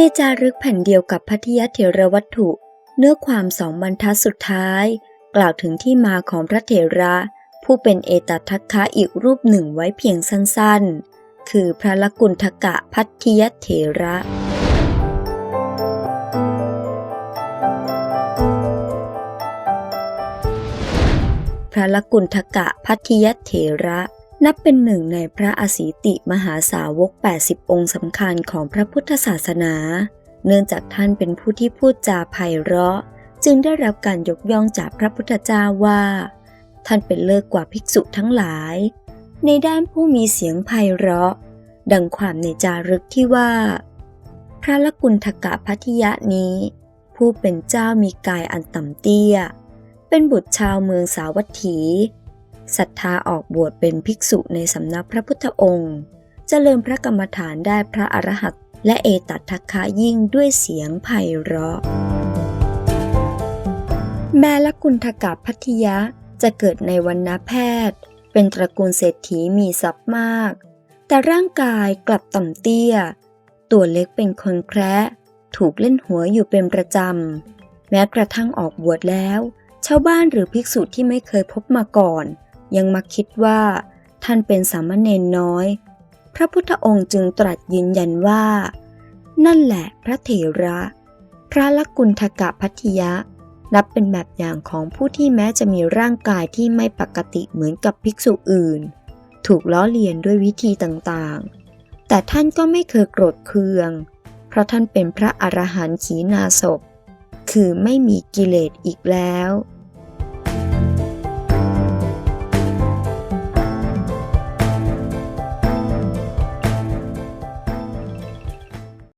ในจารึกแผ่นเดียวกับพัทยเถรวัตถุ เนื้อความสองบรรทัดสุดท้าย กล่าวถึงที่มาของพระเถระ ผู้เป็นเอตทัคคะอีกรูปหนึ่งไว้เพียงสั้นๆ คือพระลกุณฑกะพัทยเถระพระลกุณฑกะพัทยเถระ นับเป็นหนึ่งในพระอสีติมหาสาวก 80 องค์สำคัญของพระพุทธศาสนา เนื่องจากท่านเป็นผู้ที่พูดจาไพเราะ จึงได้รับการยกย่องจากพระพุทธเจ้าว่า ท่านเป็นเลิศกว่าภิกษุทั้งหลาย ในด้านผู้มีเสียงไพเราะ ดังความในจารึกที่ว่า พระลกุณฑกะพัทยะนี้ ผู้เป็นเจ้ามีกายอันต่ำเตี้ย เป็นบุตรชาวเมืองสาวัตถี ศรัทธาออกบวชเป็นภิกษุในสำนักพระพุทธองค์เจริญพระกรรมฐานได้พระอรหันต์และเอตัททัคคะยิ่งด้วยเสียงไพเราะ แม้ละกุณฑกะพัทยะจะเกิดในวันนาแพทย์ เป็นตระกูลเศรษฐีมีทรัพย์มาก แต่ร่างกายกลับต่ำเตี้ย ตัวเล็กเป็นคนแคระถูกเล่นหัวอยู่เป็นประจำ แม้กระทั่งออกบวชแล้ว ชาวบ้านหรือภิกษุที่ไม่เคยพบมาก่อน ยังมาคิดว่า ท่านเป็นสามเณรน้อย พระพุทธองค์จึงตรัสยืนยันว่า นั่นแหละพระเถระ พระลกุณฑกะพัทยะนับเป็นแบบอย่างของผู้ที่แม้จะมีร่างกายที่ไม่ปกติเหมือนกับภิกษุอื่น ถูกล้อเลียนด้วยวิธีต่างๆ แต่ท่านก็ไม่เคยโกรธเคือง เพราะท่านเป็นพระอรหันต์ขีณาศพคือไม่มีกิเลสอีกแล้ว